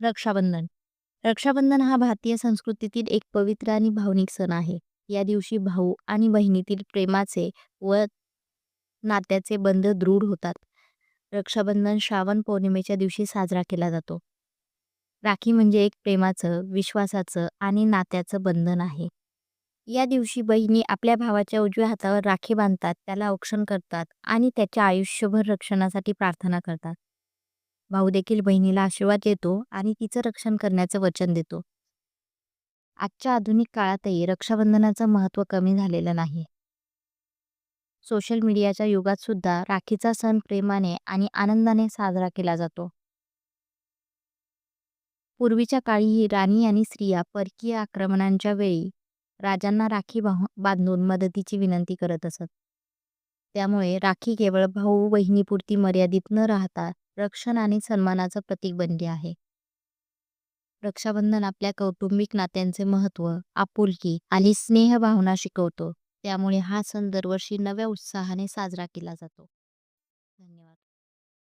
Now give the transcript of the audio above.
रक्षाबंधन रक्षाबंधन हा भारतीय संस्कृतीतील एक पवित्र आणि भावनिक सण आहे. या दिवशी भाऊ आणि बहिणीतील प्रेमाचे व नात्याचे बंध दृढ होतात. रक्षाबंधन श्रावण पौर्णिमेच्या दिवशी साजरा केला जातो. राखी म्हणजे एक प्रेमाचं, विश्वासाचं आणि नात्याचं बंधन आहे. या दिवशी बहिणी आपल्या भावाच्या उजव्या हातावर राखी बांधतात, त्याला औक्षण करतात आणि त्याच्या आयुष्यभर रक्षणासाठी प्रार्थना करतात. भाऊ देखील बहिणीला आशीर्वाद देतो आणि तिचं रक्षण करण्याचं वचन देतो. आजच्या आधुनिक काळातही रक्षाबंधनाचं महत्त्व कमी झालेलं नाही. सोशल मीडियाच्या युगात सुद्धा राखीचा सण प्रेमाने आणि आनंदाने साजरा केला जातो. पूर्वीच्या काळीही राणी आणि स्त्रिया परकीय आक्रमणांच्या वेळी राजांना राखी बांधून मदतीची विनंती करत असत. त्यामुळे राखी केवळ भाऊ बहिणीपुरती मर्यादित न राहता रक्षण आणि सन्मानाचं प्रतीक बनली आहे. रक्षाबंधन आपल्या कौटुंबिक नात्यांचे महत्त्व, आपुलकी आणि स्नेहभावना शिकवतो. त्यामुळे हा सण दरवर्षी नव्या उत्साहाने साजरा केला जातो. धन्यवाद